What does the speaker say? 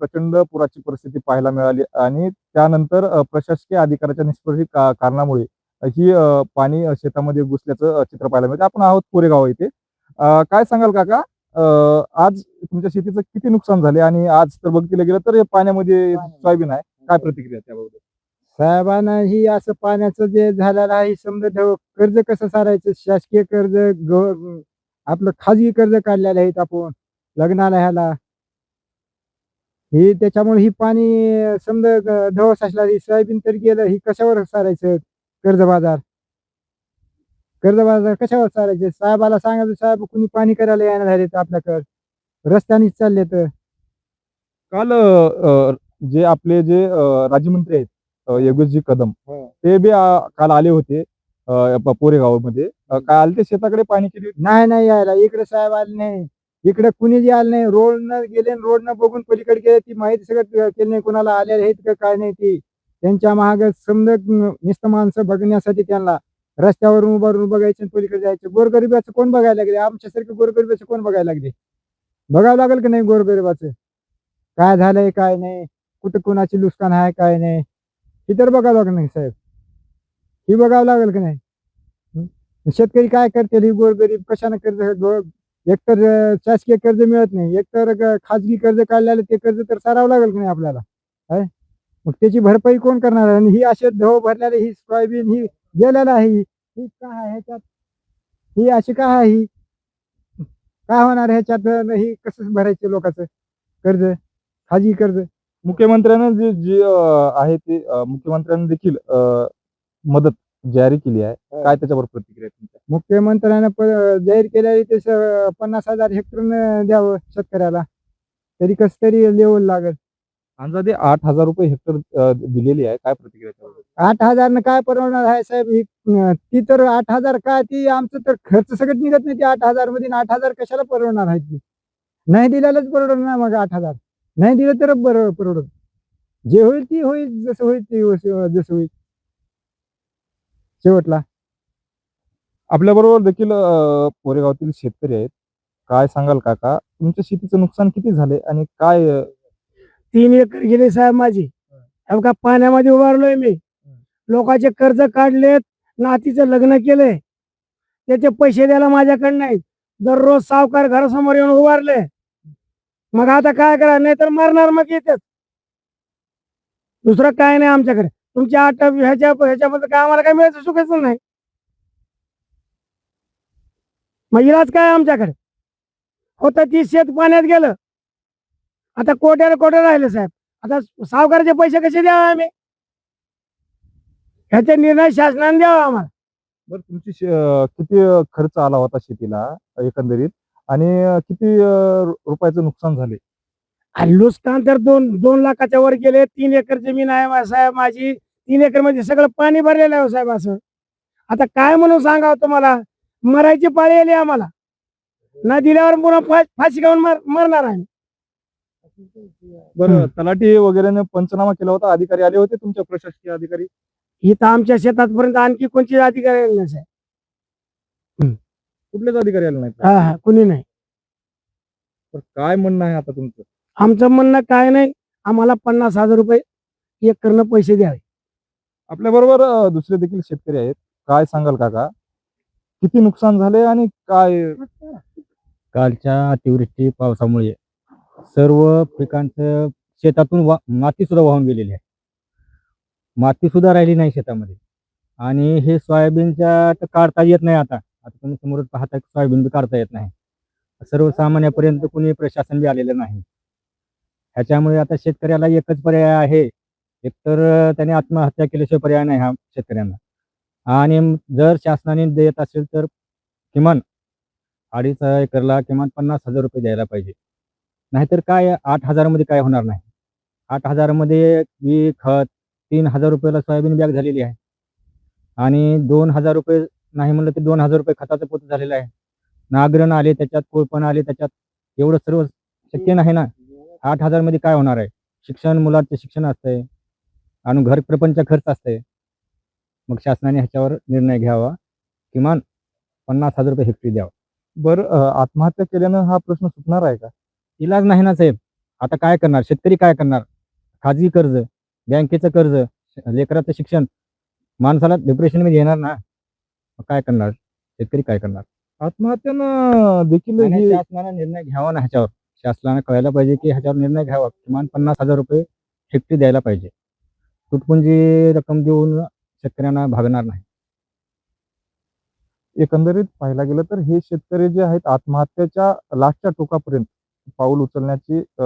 प्रचंड पुराची परिस्थिती पाहायला मिळाली आणि त्यानंतर प्रशासकीय अधिकाऱ्याच्या निष्पत्ती का कारणामुळे ही पाणी शेतामध्ये घुसल्याचं चित्र पाहायला मिळतं. आपण आहोत कोरेगाव इथे. काय सांगाल काका? आज तुमच्या शेतीचं किती नुकसान झाले आणि आज तर बघितलं गेलं तर पाण्यामध्ये सोयाबीन आहे. काय प्रतिक्रिया त्याबाबत? साहेबांना ही असं पाण्याचं जे झालेलं आहे समजा ठेव कर्ज कसं सारायचं? शासकीय कर्ज आपलं खाजगी कर्ज काढलेलं आहेत आपण लग्नाला ह्याला. ही त्याच्यामुळे ही पाणी समजा धवस असला ही सोयाबीन तर गेलं ही कशावर सारायचं कर्ज बाजार. कर्ज बाजार कशावर सारायचे साहेबाला सांगायचं साहेब कुणी पाणी करायला येणार झाले आपल्याकडं. रस्त्यानेच चालले तर. काल जे आपले जे राज्यमंत्री आहेत अ, योगेशजी कदम ते बी काल आले होते अ, प- पोरेगावमध्ये. अ, काय आले ते शेताकडे पाणी केली नाही नाही यायला. इकडे साहेब आले नाही. इकडे कुणी जे आलं नाही रोड न गेले रोड न बघून पलीकडे गेले ती माहिती सगळं केली नाही कोणाला आलेले आहेत का काय नाही ती त्यांच्या महाग समजा निस्त माणसं बघण्यासाठी त्यांना रस्त्यावरून उभारून बघायचं आणि पलीकडे जायचं. गोरगरिबाचं कोण बघायला लागले? आमच्यासारखं गोरगरिबाचं कोण बघायला लागले? बघावं लागेल की नाही गोरगरिबाचं? काय झालंय काय नाही? कुठं कुणाची नुकसान आहे काय नाही? हे तर बघावं लागेल नाही साहेब. ही बघावं लागेल की नाही? शेतकरी काय करतील? ही गोरगरीब कशाने कर्ज एकतर शासकीय कर्ज मिळत नाही एकतर खाजगी कर्ज काढलेलं ते कर्ज तर सारावं लागेल की नाही आपल्याला? काय मग त्याची भरपाई कोण करणार? आणि ही असे धव भरलेले ही सोयाबीन ही गेलेलं आहे ही का काय आहे ह्याच्यात? ही अशी काय आहे? ही काय होणार ह्याच्यात? ही कसं भरायचे लोकांचं कर्ज? खाजगी कर्ज? मुख्यमंत्र्यांना जे जे आहे ते मुख्यमंत्र्यांना देखील अ, मदत जारी केली आहे. काय त्याच्यावर प्रतिक्रिया आहे तुमच्या? मुख्यमंत्र्यानं प- जाहीर केलेली ते स- पन्नास हजार हेक्टर द्यावं शेतकऱ्याला. तरी कस तरी लेवल लागेल. अंदाजे आठ हजार रुपये हेक्टर अ, दिलेली आहे. काय प्रतिक्रिया आहे? आठ हजार काय परवडणार आहे साहेब? ही अं, ती तर आठ हजार काय? ती आमचं तर खर्च सगळं निघत नाही. ती आठ हजारमध्ये आठ हजार कशाला परवडणार आहे ती? नाही दिलेलंच परवडणार मग आठ हजार. नाही दिलं तर बरं परवडत. जे होईल ती होईल जसं होईल ते होईल, जसं होईल. शेवटला. आपल्या बरोबर देखील अ, कोरेगावातील शेतकरी आहेत. काय सांगाल काका? तुमच्या शेतीचं नुकसान किती झाले आणि काय तीन एकर गेले साहेब माझी. का पाण्यामध्ये उभारलोय मी. लोकांचे कर्ज काढलेत नातीचं लग्न केलंय. त्याचे पैसे द्यायला माझ्याकडे नाहीत. दररोज सावकार घरासमोर येऊन उभारले. मग आता काय करा? नाही तर मरणार मग येतात दुसरं काय नाही आमच्याकडे. तुमच्या आठ ह्याच्या ह्याच्यामध्ये काय आम्हाला काय मिळायचं चुकायचं नाही. मग इलाज काय आमच्याकडे? होतं ती शेत पाण्यात गेलं. आता कोट्याला कोट्या राहिले साहेब. आता सावकाराचे पैसे कसे द्यावे आम्ही? ह्याचे निर्णय शासनाने द्यावा आम्हाला. बरं तुमची किती खर्च आला होता शेतीला एकंदरीत? आणि किती रुपयाचं नुकसान झाले? आणि नुकसान तर दोन दोन लाखाच्या वर गेले तीन एकर जमीन आहे साहेब माझी तीन एकरमध्ये सगळं पाणी भरलेलं आहे हो साहेब असं. आता काय म्हणून सांगावं तुम्हाला? मरायची पाळी आली आम्हाला. न दिल्यावर पुन्हा फाशी खाऊन मर- मरणार आहे. बरं तलाठी वगैरे पंचनामा केला होता अधिकारी आले होते तुमच्या प्रशासकीय अधिकारी? इथं आमच्या शेतातपर्यंत आणखी कोणती अधिकारी आले नाही साहेब. कुठलेच अधिकारी आले नाहीत? हा हा कुणी नाही. तर काय म्हणणं आहे आता तुमचं? आमचं म्हणणं काय नाही आम्हाला पन्नास हजार रुपये एक करणं पैसे द्यावे. आपल्या बरोबर दुसरे देखील शेतकरी आहेत. काय सांगाल काका? किती नुकसान झाले आणि काय? कालच्या अतिवृष्टी पावसामुळे सर्व पिकांचं शेतातून वा माती सुद्धा वाहून गेलेली आहे. माती सुद्धा राहिली नाही शेतामध्ये. आणि हे सोयाबीनच्या तर काढता येत नाही आता. आता तुम्ही समोर पाहता सोयाबीन बी काढता येत नाही. सर्वसामान्यापर्यंत कुणी प्रशासन बी आलेलं नाही. ह्याच्यामुळे आता शेतकऱ्याला एकच पर्याय आहे. एकतर त्याने आत्महत्या केल्याशिवाय पर्याय नाही हा शेतकऱ्यांना. आणि जर शासनाने देत असेल तर किमान अडीच एकरला किमान पन्नास हजार रुपये द्यायला पाहिजे. नाहीतर काय आठ हजारामध्ये काय होणार नाही. आठ हजारामध्ये मी खत तीन हजार रुपयाला सोयाबीन बॅग झालेली आहे. आणि दोन हजार रुपये नाही म्हणलं तर दोन हजार रुपये खताचं पोत झालेलं आहे. नागरण आले त्याच्यात कोळपण आले त्याच्यात एवढं सर्व शक्य नाही ना. आठ हजारमध्ये काय होणार आहे? शिक्षण मुलाचं शिक्षण असतंय आणि घर प्रपंच खर्च असतंय. मग शासनाने ह्याच्यावर निर्णय घ्यावा. किमान पन्नास हजार रुपये हेक्टरी द्यावा. बरं आत्महत्या केल्यानं हा प्रश्न सुटणार आहे का? इलाज नाही ना साहेब. आता काय करणार? शेतकरी काय करणार? खाजगी कर्ज बँकेचं कर्ज लेकराचं शिक्षण. माणसाला डिप्रेशनमध्ये येणार ना? मग काय करणार? शेतकरी काय करणार? आत्महत्यानं देखील शासनाने निर्णय घ्यावा ना ह्याच्यावर. शासनाने कळायला पाहिजे की ह्याच्यावर निर्णय घ्यावा. किमान पन्नास हजार रुपये हेक्टरी द्यायला पाहिजे. तुटपुंजी रक्कम देऊन शेतकऱ्यांना भागणार नाही. एकंदरीत पाहायला गेलं तर हे शेतकरी जे आहेत आत्महत्याच्या लास्टच्या टोकापर्यंत पाऊल उचलण्याची अ,